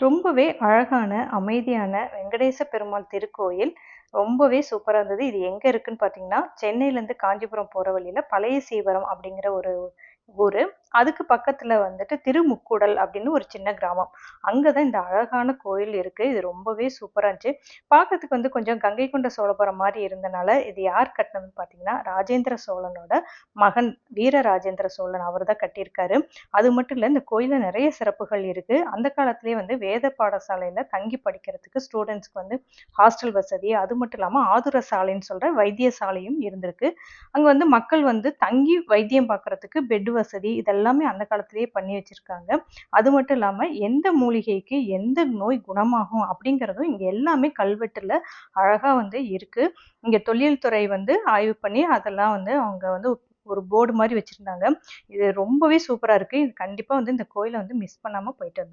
ரொம்பவே அழகான, அமைதியான வெங்கடேச பெருமாள் திருக்கோயில். ரொம்பவே சூப்பராக இருந்தது. இது எங்கே இருக்குதுன்னு பார்த்தீங்கன்னா, சென்னையிலேருந்து காஞ்சிபுரம் போகிற வழியில் பழைய சீவரம் அப்படிங்கிற ஒரு ஊர் அதுக்கு பக்கத்துல வந்துட்டு திருமுக்கூடல் அப்படின்னு ஒரு சின்ன கிராமம். அங்கே தான் இந்த அழகான கோயில் இருக்கு. இது ரொம்பவே சூப்பரா இருந்துச்சு. பார்க்கறதுக்கு வந்து கொஞ்சம் கங்கை கொண்ட சோழபுரம் மாதிரி இருந்தனால, இது யார் கட்டினதுன்னு பார்த்தீங்கன்னா, ராஜேந்திர சோழனோட மகன் வீர ராஜேந்திர சோழன் அவர் தான் கட்டியிருக்காரு. அது மட்டும் இல்ல, இந்த கோயிலில் நிறைய சிறப்புகள் இருக்கு. அந்த காலத்திலேயே வந்து வேத பாடசாலையில தங்கி படிக்கிறதுக்கு ஸ்டூடெண்ட்ஸ்க்கு வந்து ஹாஸ்டல் வசதி, அது மட்டும் இல்லாம ஆதுர சாலைன்னு சொல்ற வைத்தியசாலையும் இருந்திருக்கு. அங்க வந்து மக்கள் வந்து தங்கி வைத்தியம் பார்க்கறதுக்கு பெட் வசதி இதெல்லாம் எல்லாமே அந்த காலத்திலேயே பண்ணி வச்சுருக்காங்க. அது மட்டும் இல்லாமல் எந்த மூலிகைக்கு எந்த நோய் குணமாகும் அப்படிங்கிறதும் இங்கே எல்லாமே கல்வெட்டில் அழகாக வந்து இருக்கு. இங்கே தொழில்துறை துறை வந்து ஆய்வு பண்ணி அதெல்லாம் வந்து அவங்க வந்து ஒரு போர்டு மாதிரி வச்சுருந்தாங்க. இது ரொம்பவே சூப்பராக இருக்குது இது கண்டிப்பாக வந்து இந்த கோயிலை வந்து மிஸ் பண்ணாமல் போயிட்டு